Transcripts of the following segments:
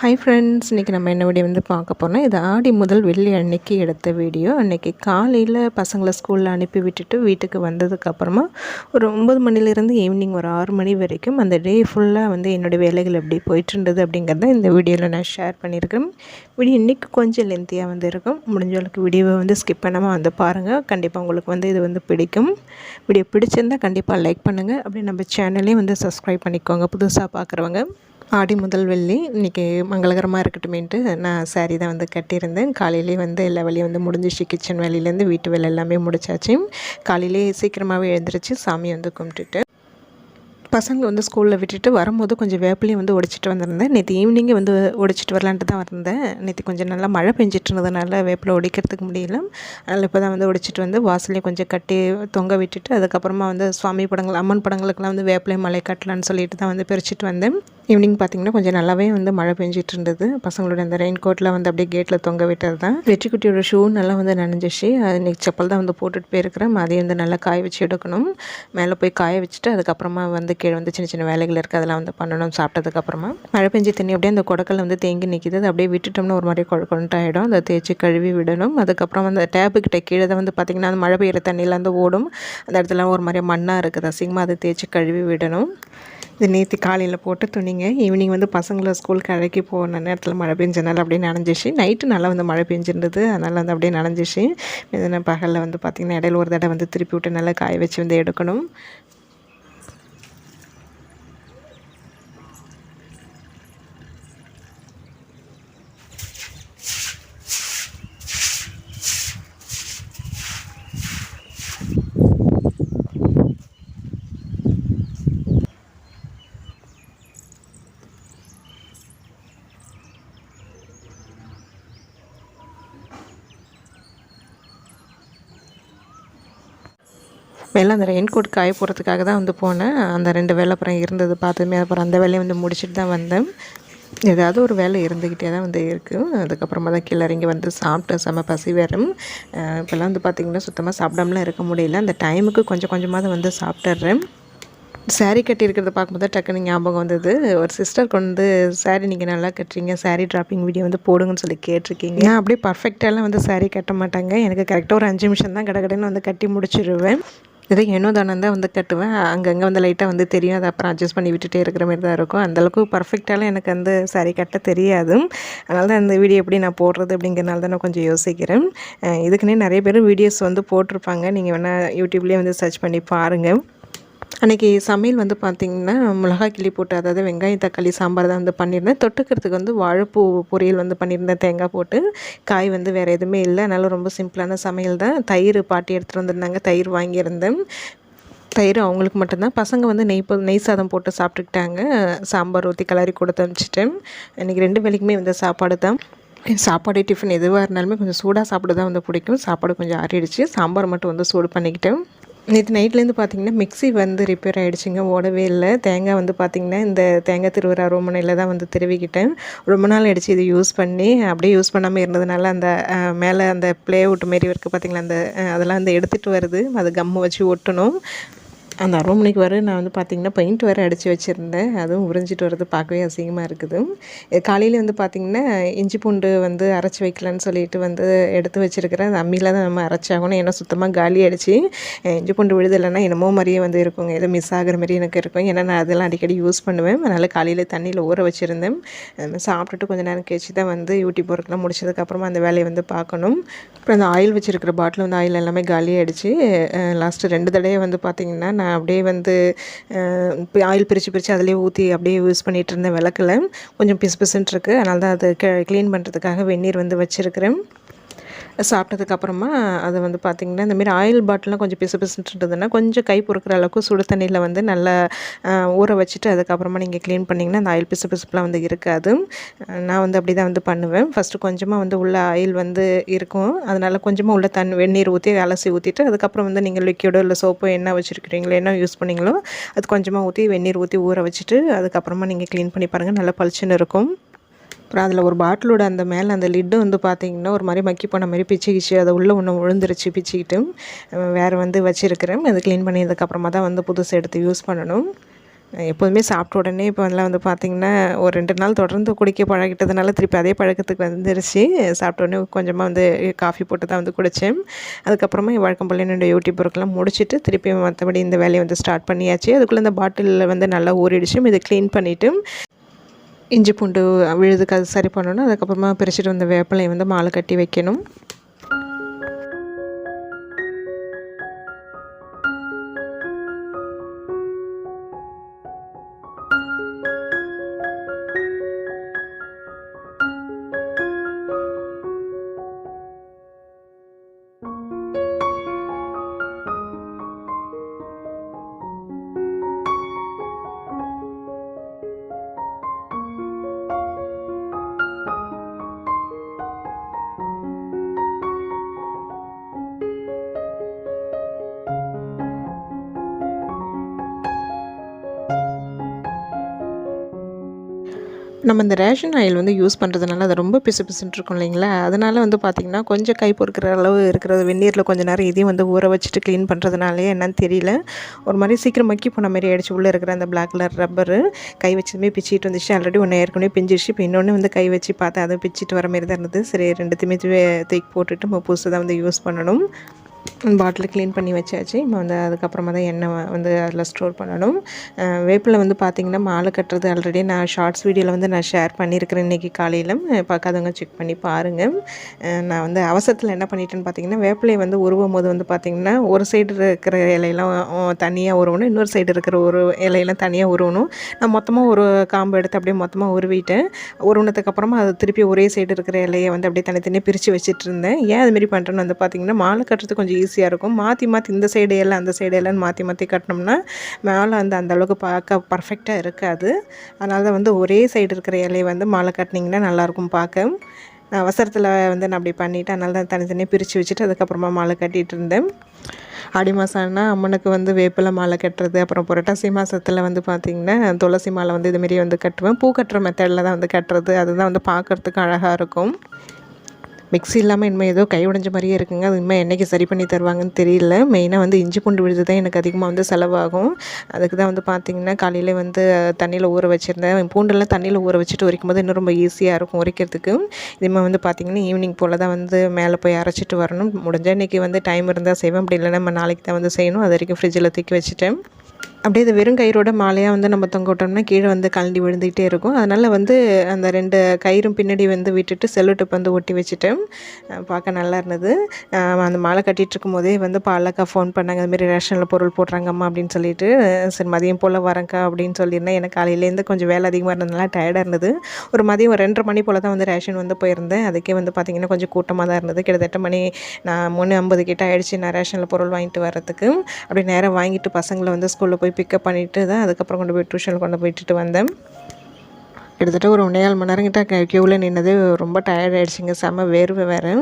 Hi friends இன்றைக்கி நம்ம என்ன வீடியோ வந்து பார்க்க போனால் இது ஆடி முதல் வெள்ளி அன்னைக்கு எடுத்த வீடியோ அன்றைக்கி காலையில் பசங்களை ஸ்கூலில் அனுப்பி விட்டுட்டு வீட்டுக்கு வந்ததுக்கப்புறமா ஒரு ஒம்பது மணிலேருந்து ஈவினிங் ஒரு ஆறு மணி வரைக்கும் அந்த டே ஃபுல்லாக வந்து என்னுடைய வேலைகள் எப்படி போயிட்டுருந்தது அப்படிங்கிறத இந்த வீடியோவில் நான் ஷேர் பண்ணியிருக்கேன் வீடியோ இன்றைக்கி கொஞ்சம் லென்த்தியாக வந்து இருக்கும். முடிஞ்சவளுக்கு வீடியோவை வந்து ஸ்கிப் பண்ணாமல் வந்து பாருங்கள் கண்டிப்பாக உங்களுக்கு வந்து இது வந்து பிடிக்கும். வீடியோ பிடிச்சிருந்தால் கண்டிப்பாக லைக் பண்ணுங்கள் அப்படி நம்ம சேனலையும் வந்து சப்ஸ்கிரைப் பண்ணிக்கோங்க. புதுசாக பார்க்குறவங்க. ஆடி முதல் வெள்ளி இன்றைக்கி மங்களகரமாக இருக்கட்டுமேன்ட்டு நான் சாரீ தான் வந்து கட்டியிருந்தேன். காலையிலே வந்து எல்லா வேலையும் வந்து முடிஞ்சிச்சு. கிச்சன் வேலையிலேருந்து வீட்டு வேலை எல்லாமே முடிச்சாச்சு. காலையிலே சீக்கிரமாகவே எழுந்திரிச்சு சாமி வந்து கும்பிட்டுட்டு பசங்களை வந்து ஸ்கூலில் விட்டுட்டு வரும்போது கொஞ்சம் வேப்பிலையும் வந்து உடைச்சிட்டு வந்திருந்தேன். நேற்று ஈவினிங்கே வந்து உடைச்சிட்டு வரலான்ட்டு தான் வந்தேன். நேற்று கொஞ்சம் நல்லா மழை பெஞ்சிட்டு இருந்ததுனால வேப்பில் உடைக்கிறதுக்கு முடியல. அதனால் இப்போ தான் வந்து உடைச்சிட்டு வந்து வாசலையும் கொஞ்சம் கட்டி தொங்க விட்டுட்டு அதுக்கப்புறமா வந்து சுவாமி படங்கள் அம்மன் படங்களுக்கெல்லாம் வந்து வேப்பிலையும் மலை கட்டலான்னு சொல்லிட்டு தான் வந்து பிரிச்சுட்டு வந்தேன். ஈவினிங் பார்த்திங்கன்னா கொஞ்சம் நல்லாவே வந்து மழை பெஞ்சிட்டு இருந்தது. பசங்களோட அந்த ரெயின் கோட்டில் வந்து அப்படியே கேட்டில் தொங்க விட்டது தான். வெற்றிக்குட்டியோட ஷூ நல்லா வந்து நனைஞ்சிச்சு. இன்றைக்கி செப்பல் தான் வந்து போட்டுட்டு போயிருக்கிறேன். அதையும் வந்து நல்லா காய வச்சு எடுக்கணும். மேலே போய் காய வச்சுட்டு அதுக்கப்புறமா வந்து கீழே வந்து சின்ன சின்ன வேலைகள் இருக்குது அதெல்லாம் வந்து பண்ணணும் சாப்பிட்டதுக்கப்புறமா மழை பெஞ்சு தண்ணி அப்படியே அந்த குடக்கல் வந்து தேங்கி நிற்கிது அதை அப்படியே விட்டுட்டோம்னா ஒரு மாதிரி கொழ ஆகிடும் அதை தேய்ச்சி கழுவி விடணும். அதுக்கப்புறம் அந்த டேப்புக்கிட்ட கீழே தான் வந்து பார்த்திங்கன்னா அந்த மழை பெய்கிற தண்ணியில் வந்து ஓடும். அந்த இடத்துல ஒரு மாதிரி மண்ணாக இருக்குது. அசிங்கமாக அதை தேய்ச்சி கழுவி விடணும். இது நேற்று காலையில் போட்டு துணிங்க. ஈவினிங் வந்து பசங்களை ஸ்கூலுக்கு அழைக்கி போன நேரத்தில் மழை பெஞ்சனால அப்படியே நனைஞ்சிச்சு. நைட்டு நல்லா வந்து மழை பெஞ்சிருந்தது. அதனால் வந்து அப்படியே நனைஞ்சிச்சு. பகலில் வந்து பார்த்திங்கன்னா இடையில ஒரு தடவை வந்து திருப்பி விட்டு நல்லா காய வச்சு வந்து எடுக்கணும். மேலே அந்த ரெயின் கோட் காய போகிறதுக்காக தான் வந்து போனேன். அந்த ரெண்டு வேலை அப்புறம் இருந்தது பார்த்ததுமே அப்புறம் அந்த வேலையை வந்து முடிச்சுட்டு தான் வந்தேன். ஏதாவது ஒரு வேலை இருந்துக்கிட்டே தான் வந்து இருக்குது அதுக்கப்புறமா தான் கீழே இறங்கி வந்து சாப்பிட்டேன். செம்ம பசி வரும் இப்போல்லாம் வந்து பார்த்திங்கன்னா சுத்தமாக சாப்பிடாமலாம் இருக்க முடியல. அந்த டைமுக்கு கொஞ்சம் கொஞ்சமாக வந்து சாப்பிட்டுறேன். சாரீ கட்டியிருக்கிறத பார்க்கும்போது டக்குன்னு ஞாபகம் வந்தது. ஒரு சிஸ்டர் கொண்டு சாரீ நீங்கள் நல்லா கட்டுறீங்க. சாரீ ட்ராப்பிங் வீடியோ வந்து போடுங்கன்னு சொல்லி கேட்டிருக்கீங்க. நான் அப்படியே பர்ஃபெக்டாலாம் வந்து சாரீ கட்ட மாட்டாங்க. எனக்கு கரெக்டாக ஒரு அஞ்சு நிமிஷம் தான் கடை கடைன்னு வந்து கட்டி முடிச்சிடுவேன் இதை ஏனோ தானம் தான் வந்து கட்டுவேன். அங்கங்கே வந்து லைட்டாக வந்து தெரியும். அதை அப்புறம் அட்ஜஸ்ட் பண்ணி விட்டுட்டே இருக்கிற மாதிரி தான் இருக்கும். அந்தளவுக்கு பர்ஃபெக்டாலாம் எனக்கு வந்து சாரி கட்ட தெரியாது அதனால தான் அந்த வீடியோ எப்படி நான் போடுறது அப்படிங்கிறனால தான் நான் கொஞ்சம் யோசிக்கிறேன். இதுக்குன்னே நிறைய பேர் வீடியோஸ் வந்து போட்டிருப்பாங்க. நீங்கள் வேணால் யூடியூப்லேயே வந்து சர்ச் பண்ணி பாருங்கள் அன்றைக்கி சமையல் வந்து பார்த்திங்கன்னா மிளகாய் கிளி போட்டு அதாவது வெங்காயம் தக்காளி சாம்பார் தான் வந்து பண்ணியிருந்தேன். தொட்டுக்கிறதுக்கு வந்து வாழைப்பூ பொரியல் வந்து பண்ணியிருந்தேன். தேங்காய் போட்டு. காய் வந்து வேறு எதுவுமே இல்லை. அதனால் ரொம்ப சிம்பிளான சமையல் தான். தயிர் பாட்டி எடுத்துகிட்டு வந்திருந்தாங்க. தயிர் வாங்கியிருந்தேன். தயிர் அவங்களுக்கு மட்டும்தான். பசங்க வந்து நெய் நெய் சாதம் போட்டு சாப்பிட்டுக்கிட்டாங்க. சாம்பார் ஊற்றி கலரி கொடுத்து அனுப்பிச்சிட்டேன். இன்றைக்கி ரெண்டு வேலைக்குமே வந்து சாப்பாடு தான். சாப்பாடு டிஃபன் எதுவாக இருந்தாலுமே கொஞ்சம் சூடாக சாப்பிட தான் வந்து பிடிக்கும். சாப்பாடு கொஞ்சம் ஆறிடுச்சு. சாம்பார் மட்டும் வந்து சூடு பண்ணிக்கிட்டேன். நேற்று நைட்லேருந்து பார்த்தீங்கன்னா மிக்சி வந்து ரிப்பேர் ஆகிடுச்சிங்க ஓடவே இல்லை. தேங்காய் வந்து பார்த்திங்கன்னா இந்த தேங்காய் திருவிழா ரோமனையில் தான் வந்து திருவிக்கிட்டேன். ரொம்ப நாள் ஆகிடுச்சு இது யூஸ் பண்ணி. அப்படியே யூஸ் பண்ணாமல் இருந்ததுனால அந்த மேலே அந்த ப்ளே அவுட் மாரி இருக்குது பார்த்திங்களா அந்த அதெல்லாம் வந்து எடுத்துகிட்டு வருது. அது கம்மு வச்சு ஒட்டணும். அந்த அரோமனைக்கு வர நான் வந்து பார்த்திங்கன்னா பெயிண்ட் வேறு அடித்து வச்சுருந்தேன். அதுவும் உறிஞ்சிட்டு வரது பார்க்கவே அசிங்கமாக இருக்குது. காலையில் வந்து பார்த்திங்கன்னா இஞ்சி பூண்டு வந்து அரைச்சி வைக்கலான்னு சொல்லிட்டு வந்து எடுத்து வச்சுருக்கிறேன். அந்த அம்மியில் தான் நம்ம அரைச்சாகணும். ஏன்னா சுத்தமாக காலி அடித்து இஞ்சி பூண்டு விழுதலைன்னா என்னமோ மாதிரியே வந்து இருக்குங்க. ஏதோ மிஸ் ஆகிற மாதிரி எனக்கு இருக்கும். ஏன்னா நான் அதெல்லாம் அடிக்கடி யூஸ் பண்ணுவேன். அதனால் காலையில் தண்ணியில் ஊற வச்சுருந்தேன். சாப்பிட்டுட்டு கொஞ்சம் நேரம் கழிச்சு தான் வந்து யூடியூப் ஒர்க்லாம் முடிச்சதுக்கப்புறமா அந்த வேலையை வந்து பார்க்கணும். அப்புறம் அந்த ஆயில் வச்சுருக்கிற பாட்டில் வந்து ஆயில் எல்லாமே காலி ஆகிடுச்சு லாஸ்ட்டு ரெண்டு தடவை வந்து பார்த்திங்கன்னா நான் அப்படியே வந்து ஆயில் பிரித்து பிரித்து அதிலே ஊற்றி அப்படியே யூஸ் பண்ணிகிட்டு இருந்தேன் விளக்கில் கொஞ்சம் பிசு பிசுன்ட்டு இருக்குது அதனால தான் அது க்ளீன் பண்ணுறதுக்காக வெந்நீர் வந்து வச்சுருக்கிறேன். சாப்பிட்டதுக்கப்புறமா அதை வந்து பார்த்திங்கன்னா இந்தமாரி ஆயில் பாட்டிலாம் கொஞ்சம் பிசு பிசுன்றதுன்னா கொஞ்சம் கை பொறுக்கிற அளவுக்கு சுடு தண்ணியில் வந்து நல்லா ஊற வச்சுட்டு அதுக்கப்புறமா நீங்கள் க்ளீன் பண்ணிங்கன்னா அந்த ஆயில் பிசு பிசுப்பெலாம் வந்து இருக்காது. நான் வந்து அப்படி தான் வந்து பண்ணுவேன். ஃபஸ்ட்டு கொஞ்சமாக வந்து உள்ள ஆயில் வந்து இருக்கும். அதனால் கொஞ்சமாக உள்ள தண்ணி வெந்நீர் ஊற்றி அலசி ஊற்றிட்டு அதுக்கப்புறம் வந்து நீங்கள் லிக்யூடோ இல்லை சோப்போ என்ன வச்சுருக்கிறீங்களோ என்ன யூஸ் பண்ணிங்களோ அது கொஞ்சமாக ஊற்றி வெந்நீர் ஊற்றி ஊற வச்சுட்டு அதுக்கப்புறமா நீங்கள் க்ளீன் பண்ணி பாருங்கள் நல்லா பளிச்சுன்னு இருக்கும். அப்புறம் அதில் ஒரு பாட்டிலோட அந்த மேலே அந்த லிட்டு வந்து பார்த்திங்கன்னா ஒரு மாதிரி மக்கி போன மாதிரி பிச்சுக்கிச்சு அதை உள்ளே ஒன்று விழுந்துருச்சு பிச்சுக்கிட்டு. வேறு வந்து வச்சுருக்கிறேன். அது க்ளீன் பண்ணியதுக்கப்புறமா தான் வந்து புதுசு எடுத்து யூஸ் பண்ணணும். எப்போதுமே சாப்பிட்ட உடனே இப்போ எல்லாம் வந்து பார்த்திங்கன்னா ஒரு ரெண்டு நாள் தொடர்ந்து குடிக்க பழகிட்டதுனால திருப்பி அதே பழக்கத்துக்கு வந்துருச்சு. சாப்பிட்ட உடனே கொஞ்சமாக வந்து காஃபி போட்டு தான் வந்து குடித்தேன் அதுக்கப்புறமா வழக்கம் போல் என்னோடய யூடியூப் ஒர்க்கெலாம் முடிச்சுட்டு திருப்பி மற்றபடி இந்த வேலையை வந்து ஸ்டார்ட் பண்ணியாச்சு. அதுக்குள்ளே இந்த பாட்டிலில் வந்து நல்லா ஊறிடுச்சு. இதை க்ளீன் பண்ணிவிட்டு இஞ்சி பூண்டு விழுதுக்கு அது சரி பண்ணணும். அதுக்கப்புறமா பிரிச்சுட்டு வந்த வேப்பிலையை வந்து மாலை கட்டி வைக்கணும். நம்ம இந்த ரேஷன் ஆயில் வந்து யூஸ் பண்ணுறதுனால அது ரொம்ப பிசு பிசுன்னு இருக்கும் இல்லைங்களா? அதனால் வந்து பார்த்திங்கன்னா கொஞ்சம் கை பொறுக்கிற அளவு இருக்கிற வெந்நீரில் கொஞ்சம் நேரம் இதையும் வந்து ஊற வச்சுட்டு க்ளீன் பண்ணுறதுனாலே என்னன்னு தெரியல. ஒரு மாதிரி சீக்கிரம் மக்கி போன மாதிரி ஆகிடுச்சு உள்ளே இருக்கிற அந்த பிளாக் கலர் ரப்பரு கை வச்சதுமே பிச்சுட்டு வந்துச்சு. ஆல்ரெடி ஒன்று ஏற்கனவே பிஞ்சிடுச்சு இப்போ இன்னொன்று வந்து கை வச்சு பார்த்தா அதை பிச்சுட்டு வர மாதிரி தான் இருந்தது. சரி ரெண்டுத்தையுமே தூக்கி போட்டுட்டு நம்ம புதுசு தான் வந்து யூஸ் பண்ணணும். பாட்டில் க்ளீன் பண்ணி வச்சாச்சு. இப்போ வந்து அதுக்கப்புறமா தான் எண்ணெய் வந்து அதில் ஸ்டோர் பண்ணணும். வேப்பில் வந்து பார்த்திங்கன்னா மாலை கட்டுறது ஆல்ரெடி நான் ஷார்ட்ஸ் வீடியோவில் வந்து நான் ஷேர் பண்ணியிருக்கிறேன் இன்றைக்கி காலையில். பார்க்காதவங்க செக் பண்ணி பாருங்கள் நான் வந்து அவசரத்தில் என்ன பண்ணிட்டேன்னு பார்த்தீங்கன்னா வேப்பிலையை வந்து உருவும் போது வந்து பார்த்திங்கன்னா ஒரு சைடு இருக்கிற இலையெல்லாம் தனியாக உருவணும். இன்னொரு சைடு இருக்கிற ஒரு இலையெல்லாம் தனியாக உருவணும். நான் மொத்தமாக ஒரு காம்பு எடுத்து அப்படியே மொத்தமாக உருவிட்டேன். உருவினதுக்கப்புறமா அது திருப்பி ஒரே சைடு இருக்கிற இலையை வந்து அப்படியே தனித்தனியாக பிரித்து வச்சுட்டு இருந்தேன். ஏன் அதுமாரி பண்ணுறேன்னு வந்து பார்த்திங்கன்னா மாலை கட்டுறது கொஞ்சம் ஈஸியாக இருக்கும். மாற்றி மாற்றி இந்த சைடு எல்லாம் அந்த சைடு எல்லாம் மாற்றி மாற்றி கட்டினோம்னா மேலே வந்து அந்தளவுக்கு பார்க்க பர்ஃபெக்டாக இருக்காது. அதனால தான் வந்து ஒரே சைடு இருக்கிற இலையை வந்து மாலை கட்டினீங்கன்னா நல்லாயிருக்கும் பார்க்க. நான் அவசரத்தில் வந்து நான் அப்படி பண்ணிவிட்டு அதனால தான் தனித்தனியாக பிரித்து வச்சுட்டு அதுக்கப்புறமா மாலை கட்டிகிட்டு இருந்தேன். ஆடி மாதம்னா அம்மனுக்கு வந்து வேப்பிலை மாலை கட்டுறது அப்புறம் புரட்டாசி மாதத்தில் வந்து பார்த்திங்கன்னா துளசி மாலை வந்து இதுமாரி வந்து கட்டுவேன். பூ கட்டுற மெத்தடில் தான் வந்து கட்டுறது. அதுதான் வந்து பார்க்குறதுக்கு அழகாக இருக்கும். மிக்ஸி இல்லாமல் இனிமேல் ஏதோ கை உடஞ்ச மாதிரியே இருக்குங்க. அது இனிமேல் என்றைக்கு சரி பண்ணி தருவாங்கன்னு தெரியல. மெயினாக வந்து இஞ்சி பூண்டு விழுது தான் எனக்கு அதிகமாக வந்து செலவாகும். அதுக்கு தான் வந்து பார்த்திங்கன்னா காலையில் வந்து தண்ணியில் ஊற வச்சுருந்தேன். பூண்டெல்லாம் தண்ணியில் ஊற வச்சுட்டு உரிக்கும் போது இன்னும் ரொம்ப ஈஸியாக இருக்கும் உரிக்கிறதுக்கு. இதுமாதிரி வந்து பார்த்திங்கன்னா ஈவினிங் போல் தான் வந்து மேலே போய் அரைச்சிட்டு வரணும். முடிஞ்சால் இன்றைக்கி வந்து டைம் இருந்தால் செய்வேன். அப்படி இல்லைன்னா நம்ம நாளைக்கு தான் வந்து செய்யணும். அது வரைக்கும் ஃப்ரிட்ஜில் தூக்கி வச்சுட்டேன். அப்படியே இது வெறும் கயிறோட மாலையாக வந்து நம்ம தொங்க விட்டோம்னா கீழே வந்து கழண்டி விழுந்துக்கிட்டே இருக்கும். அதனால் வந்து அந்த ரெண்டு கயிறும் பின்னாடி வந்து விட்டுட்டு செல்லுட்டுப்பு வந்து ஒட்டி வச்சுட்டேன். பார்க்க நல்லா இருந்தது. அந்த மாலை கட்டிகிட்டு இருக்கும் போதே வந்து பாலக்கா ஃபோன் பண்ணாங்க. அதுமாரி ரேஷனில் பொருள் போடுறாங்கம்மா அப்படின்னு சொல்லிட்டு சரி மதியம் போல் வரேங்க்கா அப்படின்னு சொல்லியிருந்தேன். எனக்கு காலையிலேருந்து கொஞ்சம் வேலை அதிகமாக இருந்ததுனால டயர்டாக இருந்தது. ஒரு மதியம் ஒரு ரெண்டரை மணி போல் தான் வந்து ரேஷன் வந்து போயிருந்தேன். அதுக்கே வந்து பார்த்திங்கன்னா கொஞ்சம் கூட்டமாக தான் இருந்தது. கிட்டத்தட்ட மணி நான் மூணு ஐம்பது கிட்ட ஆகிடுச்சு நான் ரேஷனில் பொருள் வாங்கிட்டு வரத்துக்கு அப்படி நேரம் வாங்கிட்டு பசங்களை வந்து ஸ்கூலில் போய் பிக்கப் பண்ணிவிட்டு தான் அதுக்கப்புறம் கொண்டு போய் டியூஷனில் கொண்டு போயிட்டு வந்தேன். கிட்டத்தட்ட ஒரு ஒன்றே மணி நேரம் கிட்ட க்யூவில் நின்னது ரொம்ப டயர்ட் ஆகிடுச்சிங்க செம்ம வேர்வை வேறு.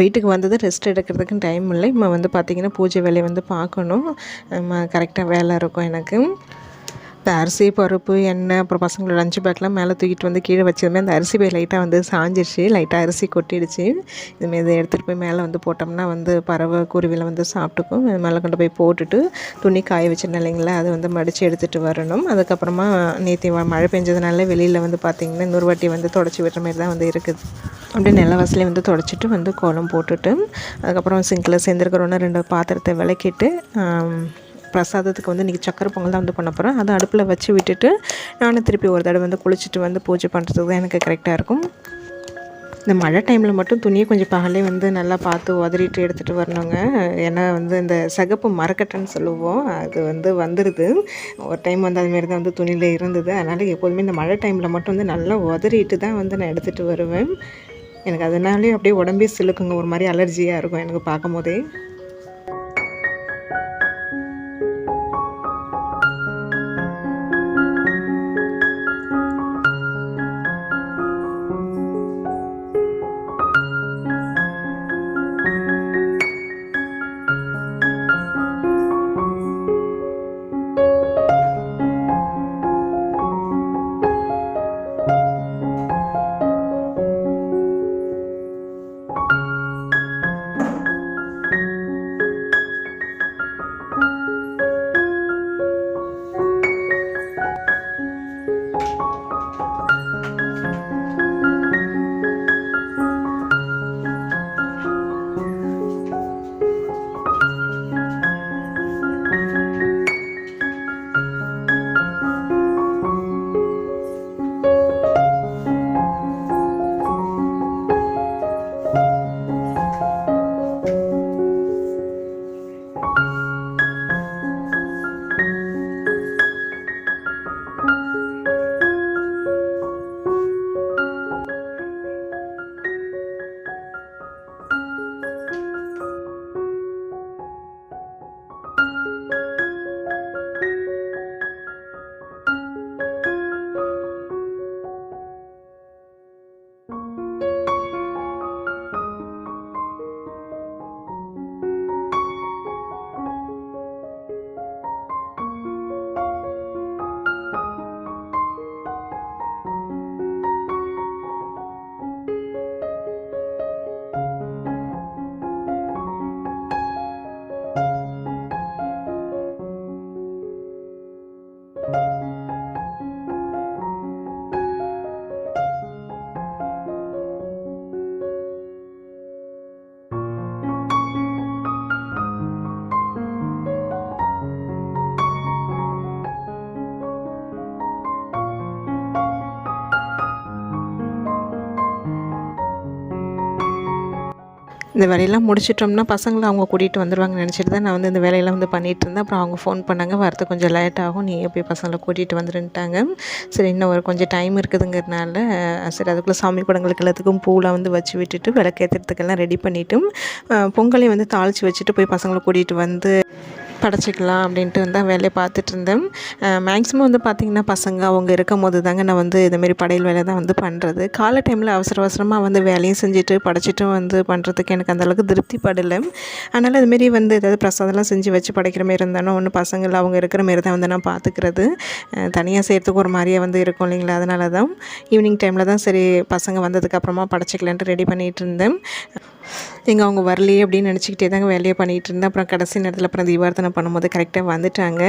வீட்டுக்கு வந்தது ரெஸ்ட் எடுக்கிறதுக்கு டைம் இல்லை. இப்போ வந்து பார்த்திங்கன்னா பூஜை வேலையை வந்து பார்க்கணும். கரெக்டாக வேலை இருக்கும் எனக்கு. இந்த அரிசி பருப்பு எண்ணெய் அப்புறம் பசங்களோட லஞ்ச் பேக்லாம் மேலே தூக்கிட்டு வந்து கீழே வச்சதுமே அந்த அரிசி போய் லைட்டாக வந்து சாஞ்சிருச்சு. லைட்டாக அரிசி கொட்டிடுச்சு. இதுமாரி இதை எடுத்துகிட்டு போய் மேலே வந்து போட்டோம்னா வந்து பறவை குருவியில் வந்து சாப்பிட்டுக்கும். மேலே கொண்டு போய் போட்டுட்டு துணி காய வச்சிருந்தேன் இல்லைங்களா? அதை வந்து மடித்து எடுத்துகிட்டு வரணும். அதுக்கப்புறமா நேற்று மழை பெஞ்சதுனால வெளியில் வந்து பார்த்திங்கன்னா இன்னொரு வாட்டி வந்து தொடச்சி விடுற மாதிரி தான் வந்து இருக்குது. அப்படியே நில வந்து தொடச்சிட்டு வந்து கோலம் போட்டுட்டு அதுக்கப்புறம் சிங்கில் சேர்ந்துருக்கிறோன்னா ரெண்டு பாத்திரத்தை விளக்கிட்டு பிரசாதத்துக்கு வந்து இன்றைக்கி சக்கரை பொங்கல் தான் வந்து பண்ண போகிறேன் அதை அடுப்பில் வச்சு விட்டுட்டு நானும் திருப்பி ஒரு தடவை வந்து குளிச்சுட்டு வந்து பூஜை பண்ணுறதுக்கு தான் எனக்கு கரெக்டாக இருக்கும். இந்த மழை டைமில் மட்டும் துணியை கொஞ்சம் பகலே வந்து நல்லா பார்த்து உதறிட்டு எடுத்துகிட்டு வரணுங்க. ஏன்னா வந்து இந்த சகப்பு மரக்கட்டைன்னு சொல்லுவோம். அது வந்து வந்துடுது ஒரு டைம் வந்து அதுமாரி தான் வந்து துணியில் இருந்தது. அதனால் எப்போதுமே இந்த மழை டைமில் மட்டும் வந்து நல்லா உதறிட்டு தான் வந்து நான் எடுத்துகிட்டு வருவேன். எனக்கு அதனாலே அப்படியே உடம்பே சிலுக்குங்க. ஒரு மாதிரி அலர்ஜியாக இருக்கும் எனக்கு பார்க்கும் போதே இந்த வேலையெல்லாம் முடிச்சிட்டோம்னா பசங்களை அவங்க கூட்டிகிட்டு வந்துடுவாங்க நினச்சிட்டு தான் நான் வந்து இந்த வேலையெல்லாம் வந்து பண்ணிகிட்டு இருந்தேன். அப்புறம் அவங்க ஃபோன் பண்ணாங்க. வரது கொஞ்சம் லேட் ஆகும். நீ போய் பசங்களை கூட்டிகிட்டு வந்துருன்ட்டாங்க. சரி இன்னும் ஒரு கொஞ்சம் டைம் இருக்குதுங்கிறதுனால சரி அதுக்குள்ளே சாமி படங்களுக்கு எல்லாத்துக்கும் பூலாம் வந்து வச்சு விட்டுட்டு விளக்கேற்றுறதுக்கெல்லாம் ரெடி பண்ணிவிட்டு பொங்கலையும் வந்து தாளித்து வச்சுட்டு போய் பசங்களை கூட்டிகிட்டு வந்து படைச்சிக்கலாம் அப்படின்ட்டு வந்து வேலையை பார்த்துட்டு இருந்தேன். மேக்ஸிமம் வந்து பார்த்திங்கன்னா பசங்க அவங்க இருக்கும் போது தாங்க நான் வந்து இதுமாரி படையல் வேலை தான் வந்து பண்ணுறது காலை டைமில் அவசர அவசரமாக வந்து வேலையும் செஞ்சுட்டு படைச்சிட்டும் வந்து பண்ணுறதுக்கு எனக்கு அந்தளவுக்கு திருப்தி படலை அதனால் இதுமாரி வந்து ஏதாவது பிரசாதம்லாம் செஞ்சு வச்சு படைக்கிற மாரி இருந்தாலும் ஒன்று பசங்கள் அவங்க இருக்கிற மாரி தான் வந்து நான் பார்த்துக்கிறது தனியாக செய்கிறதுக்கு ஒரு மாதிரியே வந்து இருக்கும் இல்லைங்களா? அதனால தான் ஈவினிங் டைமில் தான் சரி பசங்க வந்ததுக்கப்புறமா படைச்சிக்கலான்ட்டு ரெடி பண்ணிகிட்டு இருந்தேன். எங்கே அவங்க வரலையே அப்படின்னு நினச்சிக்கிட்டே தாங்க வேலையை பண்ணிகிட்டு இருந்தேன். அப்புறம் கடைசி நேரத்தில் அப்புறம் தீபார்த்தனை பண்ணும்போது கரெக்டாக வந்துட்டாங்க.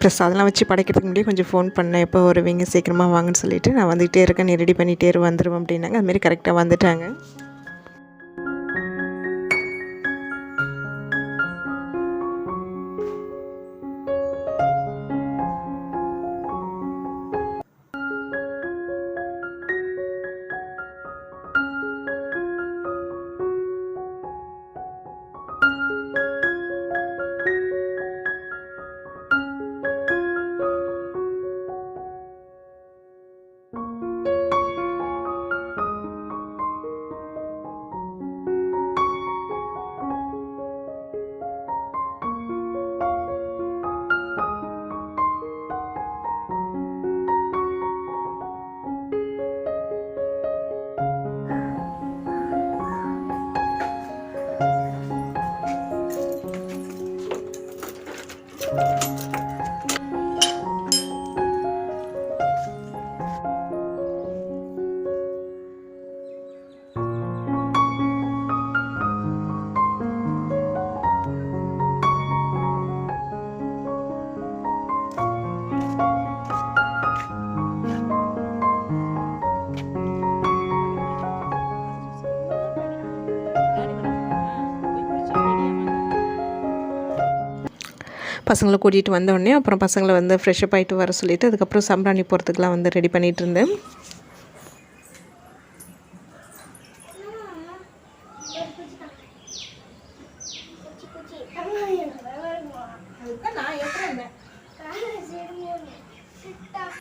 ப்ளஸ் அதெல்லாம் வச்சு படைக்கிறதுக்கு முன்னாடியே கொஞ்சம் ஃபோன் பண்ணேன். எப்போ வருவீங்க? சீக்கிரமாக வாங்கன்னு சொல்லிட்டு நான் வந்துகிட்டே இருக்கேன். நீ ரெடி பண்ணிகிட்டே வந்துடுவோம் வந்துடுவேன் அப்படின்னாங்க. அதுமாரி கரெக்டாக வந்துட்டாங்க. பசங்களை கூட்டிகிட்டு வந்த உடனே அப்புறம் பசங்களை வந்து ஃப்ரெஷ்அப் ஆகிட்டு வர சொல்லிவிட்டு அதுக்கப்புறம் சம்ராணி போகிறதுக்குலாம் வந்து ரெடி பண்ணிகிட்டு இருந்தேன்.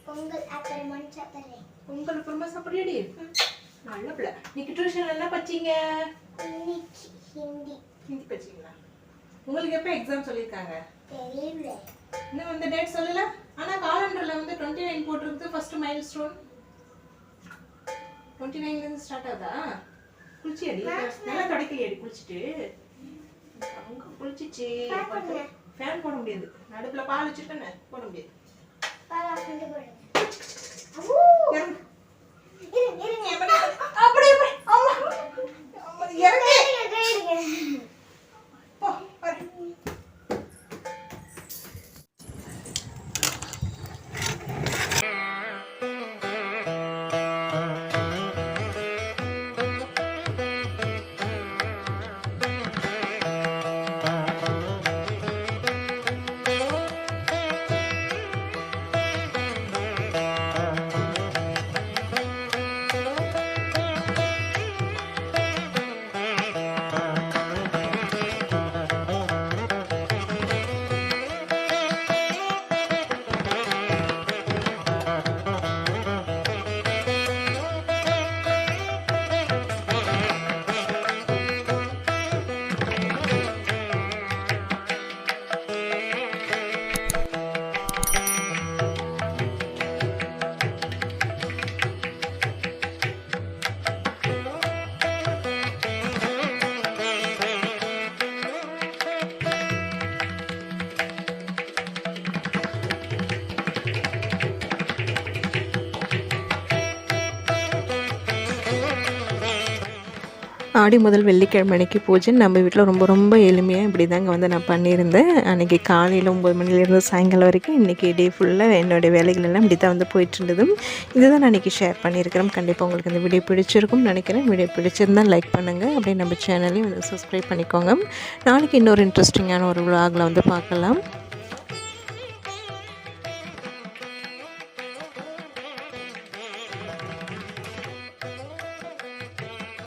பொங்கல் அப்புறம் மண் சக்கரை பொங்கல் அப்புறமா சாப்பிட்றியடி நல்ல பிள்ளை? இன்னைக்கு டியூஷன் என்ன படிச்சீங்க? இன்னைக்கு ஹிந்தி. ஹிந்தி படிச்சீங்களா? உங்களுக்கு எப்போ எக்ஸாம் சொல்லியிருக்காங்க? இன்னும் வந்து டேட் சொல்லல? ஆனா காலண்டர்ல வந்து டுவெண்ட்டி நைன் போட்டிருக்கு ஃபர்ஸ்ட் மைல் ஸ்டோன் டுவெண்ட்டி நைன்லேருந்து ஸ்டார்ட் ஆகுதா? குளிச்சியடி? நல்லா கிடைக்கலையடி குளிச்சுட்டு? அங்க குளிச்சிச்சு. ஃபேன் போட முடியாது. நடுப்புல பால் வச்சிருக்கேன்னு போட முடியாது. பாலா கொண்டு போடுங்க இறங்கு. இருங்க இருங்க அப்படி அப்படி அம்மா அம்மா, இறங்கு ஆடி முதல் வெள்ளிக்கிழமை அன்னைக்கு பூஜை. நம்ம வீட்டில் ரொம்ப ரொம்ப எளிமையாக இப்படி தாங்க வந்து நான் பண்ணியிருந்தேன். அன்றைக்கி காலையில் ஒம்பது மணிலேருந்து சாயங்காலம் வரைக்கும் இன்றைக்கி டே ஃபுல்லாக என்னுடைய வேலைகள் எல்லாம் இப்படி தான் வந்து போயிட்டு இருந்தது இதுதான் நான் இன்றைக்கி ஷேர் பண்ணியிருக்கிறேன். கண்டிப்பாக உங்களுக்கு இந்த வீடியோ பிடிச்சிருக்கும்னு நினைக்கிறேன். வீடியோ பிடிச்சிருந்தால் லைக் பண்ணுங்கள் அப்படியே நம்ம சேனலையும் வந்து சப்ஸ்கிரைப் பண்ணிக்கோங்க. நாளைக்கு இன்னொரு இன்ட்ரெஸ்டிங்கான ஒரு விளாகில் வந்து பார்க்கலாம்.